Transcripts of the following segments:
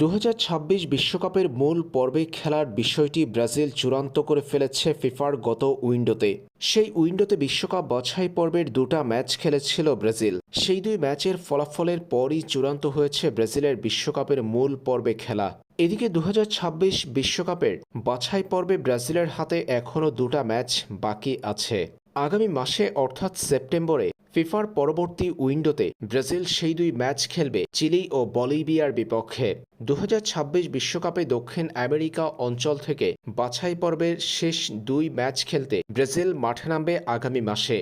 দু ছাব্বিশ বিশ্বকাপের মূল পর্বে খেলার বিষয়টি ব্রাজিল চূড়ান্ত করে ফেলেছে ফিফার গত উইন্ডোতে। সেই উইন্ডোতে বিশ্বকাপ বাছাই পর্বের দুটা ম্যাচ খেলেছিল ব্রাজিল। সেই দুই ম্যাচের ফলাফলের পরই চূড়ান্ত হয়েছে ব্রাজিলের বিশ্বকাপের মূল পর্বে খেলা। এদিকে দু বিশ্বকাপের বাছাই পর্বে ব্রাজিলের হাতে এখনও দুটা ম্যাচ বাকি আছে। আগামী মাসে, অর্থাৎ সেপ্টেম্বরে, ফিফার পরবর্তী উইন্ডোতে ব্রাজিল সেই দুই ম্যাচ খেলবে চিলি ও বলিভিয়ার বিপক্ষে। দু বিশ্বকাপে দক্ষিণ আমেরিকা অঞ্চল থেকে বাছাই পর্বের শেষ দুই ম্যাচ খেলতে ব্রাজিল মাঠে নামবে আগামী মাসে।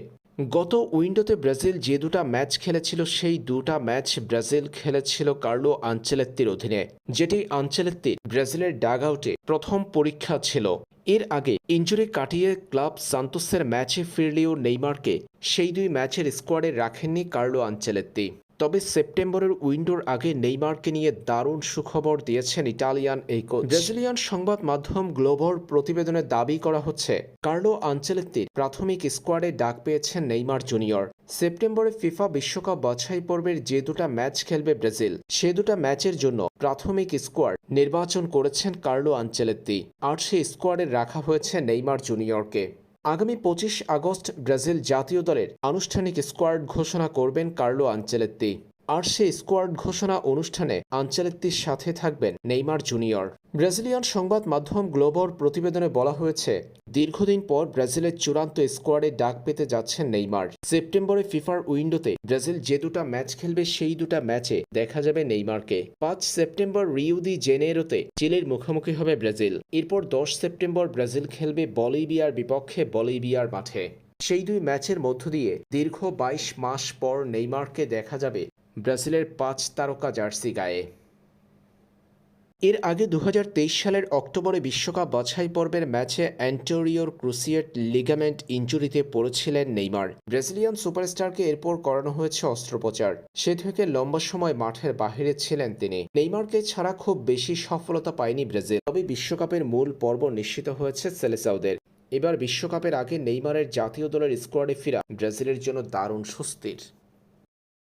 গত উইন্ডোতে ব্রাজিল যে দুটা ম্যাচ খেলেছিল, সেই দুটা ম্যাচ ব্রাজিল খেলেছিল কার্লো আঞ্চেলেত্তির অধীনে, যেটি আঞ্চেলেত্তির ব্রাজিলের ডাগ আউটে প্রথম পরীক্ষা ছিল। এর আগে ইঞ্জুরি কাটিয়ে ক্লাব সান্তোসের ম্যাচে ফিরলেও নেইমারকে সেই দুই ম্যাচের স্কোয়াডে রাখেননি কার্লো আঞ্চেলেত্তি। তবে সেপ্টেম্বরের উইন্ডোর আগে নেইমারকে নিয়ে দারুণ সুখবর দিয়েছেন ইটালিয়ান এই কোচ ব্রাজিলিয়ান সংবাদ মাধ্যম গ্লোবর প্রতিবেদনে দাবি করা হচ্ছে, কার্লো আঞ্চেলেত্তির প্রাথমিক স্কোয়াডে ডাক পেয়েছেন নেইমার জুনিয়র। সেপ্টেম্বরে ফিফা বিশ্বকাপ বাছাই পর্বের যে দুটা ম্যাচ খেলবে ব্রাজিল, সে দুটা ম্যাচের জন্য প্রাথমিক স্কোয়াড নির্বাচন করেছেন কার্লো আঞ্চেলেত্তি। আর সেই স্কোয়াডে রাখা হয়েছে নেইমার জুনিয়রকে। আগামী পঁচিশ আগস্ট ব্রাজিল জাতীয় দলের আনুষ্ঠানিক স্কোয়াড ঘোষণা করবেন কার্লো আঞ্চেলেত্তি। আর সে স্কোয়াড ঘোষণা অনুষ্ঠানে আঞ্চেলেত্তির সাথে থাকবেন নেইমার জুনিয়র। ব্রাজিলিয়ান সংবাদ মাধ্যম গ্লোবর প্রতিবেদনে বলা হয়েছে, দীর্ঘদিন পর ব্রাজিলের চূড়ান্ত স্কোয়াডে ডাক পেতে যাচ্ছেন নেইমার। সেপ্টেম্বরে ফিফার উইন্ডোতে ব্রাজিল যে দুটা ম্যাচ খেলবে সেই দুটা ম্যাচে দেখা যাবে নেইমারকে। পাঁচ সেপ্টেম্বর রিউদি জেনেরোতে চিলির মুখোমুখি হবে ব্রাজিল। এরপর দশ সেপ্টেম্বর ব্রাজিল খেলবে বলিভিয়ার বিপক্ষে বলিভিয়ার মাঠে। সেই দুই ম্যাচের মধ্য দিয়ে দীর্ঘ বাইশ মাস পর নেইমারকে দেখা যাবে ব্রাজিলের পাঁচ তারকা জার্সি গায়ে। এর আগে দু হাজার তেইশ সালের অক্টোবরে বিশ্বকাপ বাছাই পর্বের ম্যাচে অ্যান্টোরিওর ক্রুসিয়েট লিগামেন্ট ইঞ্জুরিতে পড়েছিলেন নেইমার। ব্রাজিলিয়ান সুপারস্টারকে এরপর করানো হয়েছে অস্ত্রোপচার। সে থেকে লম্বা সময় মাঠের বাহিরে ছিলেন তিনি। নেইমারকে ছাড়া খুব বেশি সফলতা পায়নি ব্রাজিল, তবে বিশ্বকাপের মূল পর্ব নিশ্চিত হয়েছে সেলেসাউদের এবার বিশ্বকাপের আগে নেইমারের জাতীয় দলের স্কোয়াডে ফেরা ব্রাজিলের জন্য দারুণ স্বস্তির।